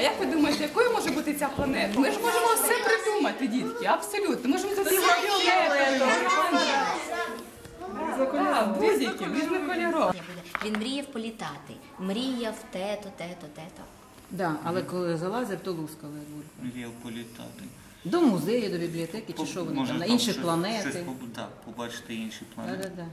А як ви думаєте, якою може бути ця планета? Ми ж можемо все придумати, дітки, абсолютно. Можемо тут Так, будь-які, різнокольорові. Він мріяв політати, мріяв тето, тето, тето. Да, але коли залазив, то лускали. Мріяв політати. До музею, до бібліотеки, чи що вони Може, там, на інші щось- планети. Щось, да, побачити інші планети. Да-да-да.